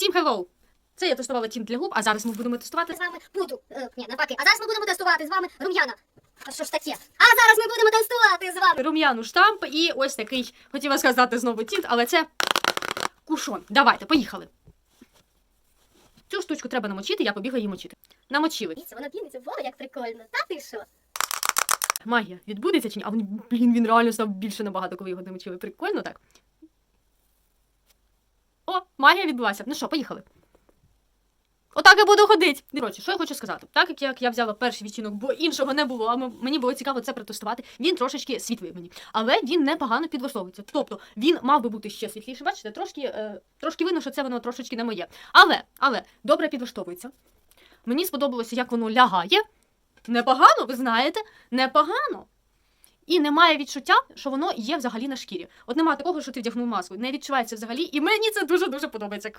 Всім hello! Це я тестувала тінт для губ, а зараз ми будемо тестувати з вами буду. Е, ні, навпаки. А зараз ми будемо тестувати з вами рум'яна. А що ж таке? А зараз ми будемо тестувати з вами. рум'яну штамп і ось такий, хотіла сказати знову тінт, але це кушон. Давайте, поїхали. Цю штучку треба намочити, я побігла її мочити. Намочили. Дивіться, вона піниться. О, як прикольно. Та ти що? Магія відбудеться чи ні? А він, блін, він реально став більше набагато, коли його намочили. Прикольно так. Магія відбулася. Ну що, поїхали. Отак я буду ходити. Коротше, що я хочу сказати? Так як я, я взяла перший відтінок, бо іншого не було, а мені було цікаво це протестувати. Він трошечки світлий мені, але він непогано підлаштовується. Тобто він мав би бути ще світліший. Бачите, трошки, е, трошки видно, що це воно трошечки не моє. Але, але добре підлаштовується. Мені сподобалося, як воно лягає. Непогано, ви знаєте, непогано. І немає відчуття, що воно є взагалі на шкірі. От немає такого, що ти вдягнув маску. Не відчувається взагалі, і мені це дуже дуже подобається.